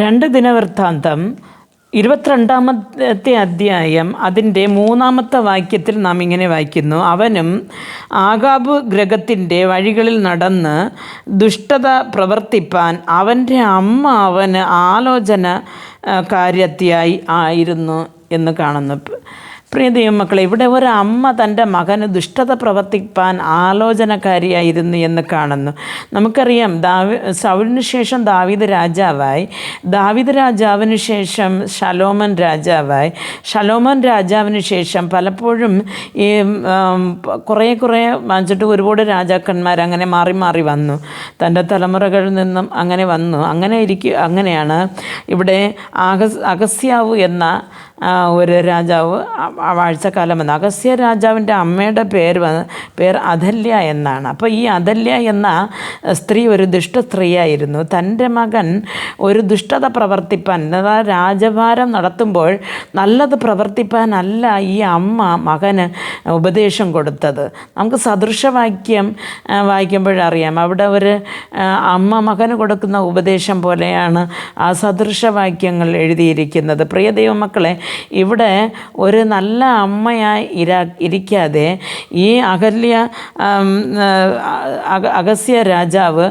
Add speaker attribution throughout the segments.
Speaker 1: രണ്ട് ദിനവൃത്താന്തം ഇരുപത്തിരണ്ടാമത്തെ അധ്യായം അതിന്റെ മൂന്നാമത്തെ വാക്യത്തിൽ നാം ഇങ്ങനെ വായിക്കുന്നു. അവനും ആകാബ് ഗ്രഹത്തിന്റെ വഴികളിൽ നടന്ന് ദുഷ്ടത പ്രവർത്തിപ്പാൻ അവന്റെ അമ്മ അവന് ആലോചന കാര്യത്തിയായി ആയിരുന്നു എന്ന് കാണുന്നു. പ്രിയ ദൈവമക്കളെ ഇവിടെ ഒരു അമ്മ തന്റെ മകന് ദുഷ്ടത പ്രവർത്തിപ്പാൻ ആലോചനക്കാരിയായിരുന്നു എന്ന് കാണുന്നു. നമുക്കറിയാം ദാവി സൗലിന് ശേഷം ദാവിദ് രാജാവായി. ദാവിദ് രാജാവിന് ശേഷം ഷലോമൻ രാജാവായി. ഷലോമൻ രാജാവിന് ശേഷം പലപ്പോഴും ഈ കുറേ കുറേ വാങ്ങിച്ചിട്ട് ഒരുപാട് രാജാക്കന്മാർ അങ്ങനെ മാറി മാറി വന്നു. തന്റെ തലമുറകളിൽ നിന്നും അങ്ങനെ വന്നു. അങ്ങനെ ഇരിക്കും അങ്ങനെയാണ് ഇവിടെ അഗസ് അഗസ്യാവ് എന്ന ഒരു രാജാവ് വാഴ്ചക്കാലം വന്നു. അഗസ്യ രാജാവിന്റെ അമ്മയുടെ പേര് വന്ന് പേര് അതല്യ എന്നാണ്. അപ്പോൾ ഈ അതല്യ എന്ന സ്ത്രീ ഒരു ദുഷ്ട സ്ത്രീയായിരുന്നു. തന്റെ മകൻ ഒരു ദുഷ്ടത പ്രവർത്തിപ്പാൻ അതായത് രാജഭാരം നടത്തുമ്പോൾ നല്ലത് പ്രവർത്തിപ്പാനല്ല ഈ അമ്മ മകന് ഉപദേശം കൊടുത്തത്. നമുക്ക് സദൃശവാക്യം വായിക്കുമ്പോഴറിയാം അവിടെ ഒരു അമ്മ മകന് കൊടുക്കുന്ന ഉപദേശം പോലെയാണ് ആ സദൃശവാക്യങ്ങൾ എഴുതിയിരിക്കുന്നത്. പ്രിയ ദൈവമക്കളെ ഇവിടെ ഒരു നല്ല അമ്മയായി ഇരാ ഇരിക്കാതെ ഈ അഗ- അഗസ്യ രാജാവ്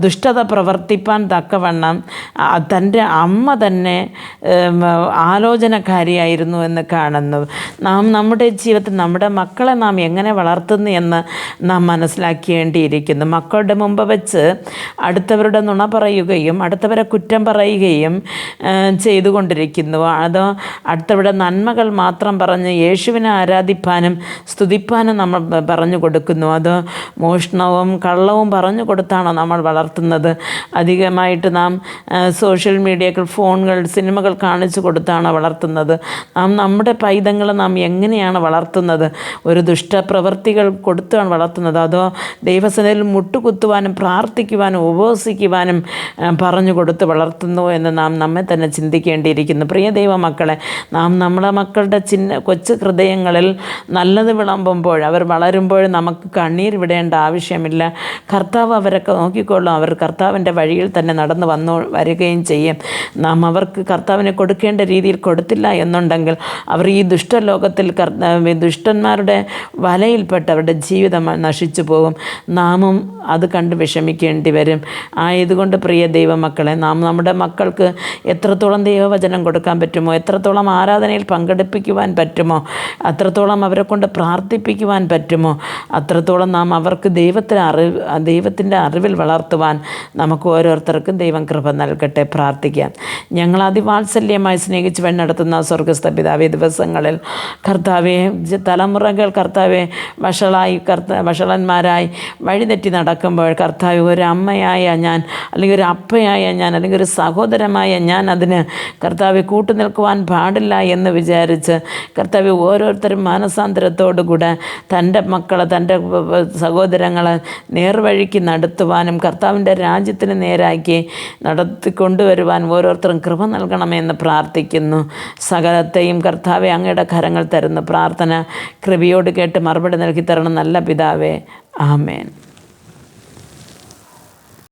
Speaker 1: ദുഷ്ടത പ്രവർത്തിപ്പാൻ തക്കവണ്ണം തന്റെ അമ്മ തന്നെ ആലോചനക്കാരിയായിരുന്നു എന്ന് കാണുന്നു. നാം നമ്മുടെ ജീവിതത്തിൽ നമ്മുടെ മക്കളെ നാം എങ്ങനെ വളർത്തുന്നു എന്ന് നാം മനസ്സിലാക്കേണ്ടിയിരിക്കുന്നു. മക്കളുടെ മുമ്പ് വെച്ച് അടുത്തവരുടെ നുണ പറയുകയും അടുത്തവരെ കുറ്റം പറയുകയും ചെയ്തുകൊണ്ടിരിക്കുന്നു. അതോ അടുത്തവരുടെ നന്മകൾ മാത്രം പറഞ്ഞ് യേശുവിനെ ആരാധിപ്പാനും സ്തുതിപ്പാനും നമ്മൾ പറഞ്ഞു കൊടുക്കുന്നു. അത് മോഷണവും കള്ളവും പറഞ്ഞു കൊടുത്താണോ നമ്മൾ വളർത്തുന്നത്. അധികമായിട്ട് നാം സോഷ്യൽ മീഡിയകൾ ഫോണുകൾ സിനിമകൾ കാണിച്ചു കൊടുത്താണ് വളർത്തുന്നത്. നാം നമ്മുടെ പൈതങ്ങളെ നാം എങ്ങനെയാണ് വളർത്തുന്നത്? ഒരു ദുഷ്ടപ്രവൃത്തികൾ കൊടുത്താണ് വളർത്തുന്നത്. അതോ ദൈവസനയിൽ മുട്ടുകുത്തുവാനും പ്രാർത്ഥിക്കുവാനും ഉപവസിക്കുവാനും പറഞ്ഞു കൊടുത്ത് വളർത്തുന്നു എന്ന് നാം നമ്മെ തന്നെ ചിന്തിക്കേണ്ടിയിരിക്കുന്നു. പ്രിയ ദൈവമക്കളെ നാം നമ്മുടെ മക്കളുടെ ചിന്ന കൊച്ചു ഹൃദയങ്ങളിൽ നല്ലത് വിളമ്പുമ്പോൾ അവർ വളരുമ്പോൾ നമുക്ക് കണ്ണീർ വിടേണ്ട ആവശ്യമില്ല. കർത്താവ് അവരൊക്കെ നോക്കിക്കൊള്ളും. അവർ കർത്താവിന്റെ വഴിയിൽ തന്നെ നടന്നു വന്നു വരികയും ചെയ്യും. നാം അവർക്ക് കർത്താവിനെ കൊടുക്കേണ്ട രീതിയിൽ കൊടുത്തില്ല എന്നുണ്ടെങ്കിൽ അവർ ഈ ദുഷ്ടലോകത്തിൽ ദുഷ്ടന്മാരുടെ വലയിൽപ്പെട്ട് അവരുടെ ജീവിതം നശിച്ചു പോകും. നാമും അത് കണ്ട് വിഷമിക്കേണ്ടി വരും. ആയതുകൊണ്ട് പ്രിയ ദൈവമക്കളെ നാം നമ്മുടെ മക്കൾക്ക് എത്രത്തോളം ദൈവവചനം കൊടുക്കാൻ പറ്റുമോ എത്രത്തോളം ആരാധനയിൽ പങ്കെടുപ്പിക്കുവാൻ പറ്റുമോ? അത്രത്തോളം അവരെ കൊണ്ട് പ്രാർത്ഥിപ്പിക്കുവാൻ പറ്റുമോ? അത്രത്തോളം നാം അവർക്ക് ദൈവത്തിന് അറിവ് ദൈവത്തിന്റെ അറിവിൽ വളർത്തുവാൻ നമുക്ക് ഓരോരുത്തർക്കും ദൈവം കൃപ നൽകട്ടെ പ്രാർത്ഥിക്കാം. ഞങ്ങൾ അതിവാത്സല്യമായി സ്നേഹിച്ച് വേണ്ടി നടത്തുന്ന സ്വർഗസ്ഥ പിതാവ് ദിവസങ്ങളിൽ കർത്താവെ തലമുറകൾ കർത്താവെ വഷളായി കർത്ത വഷളന്മാരായി വഴിതെറ്റി നടക്കുമ്പോൾ കർത്താവ് ഒരു അമ്മയായ ഞാൻ അല്ലെങ്കിൽ ഒരു അപ്പയായ ഞാൻ അല്ലെങ്കിൽ ഒരു സഹോദരമായ ഞാൻ അതിന് കർത്താവ് കൂട്ടു നിൽക്കുവാൻ പാടില്ല എന്ന് വിചാരിച്ച് കർത്താവ് ഓരോരുത്തരും മാനസാന്തരത്തോടു കൂടെ തന്റെ മക്കളെ തന്റെ സഹോദരങ്ങളെ നേർവഴിക്ക് നടത്തുവാനും കർത്താവിന്റെ രാജ്യത്തിന് നേരാക്കി നടത്തിക്കൊണ്ടുവരുവാൻ ഓരോരുത്തരും കൃപ നൽകണമെന്ന് പ്രാർത്ഥിക്കുന്നു. സകലത്തെയും കർത്താവെ അങ്ങയുടെ കരങ്ങൾ തരുന്നു പ്രാർത്ഥന കൃപയോട് കേട്ട് മറുപടി നൽകി തരണം നല്ല പിതാവേ. ആമേൻ.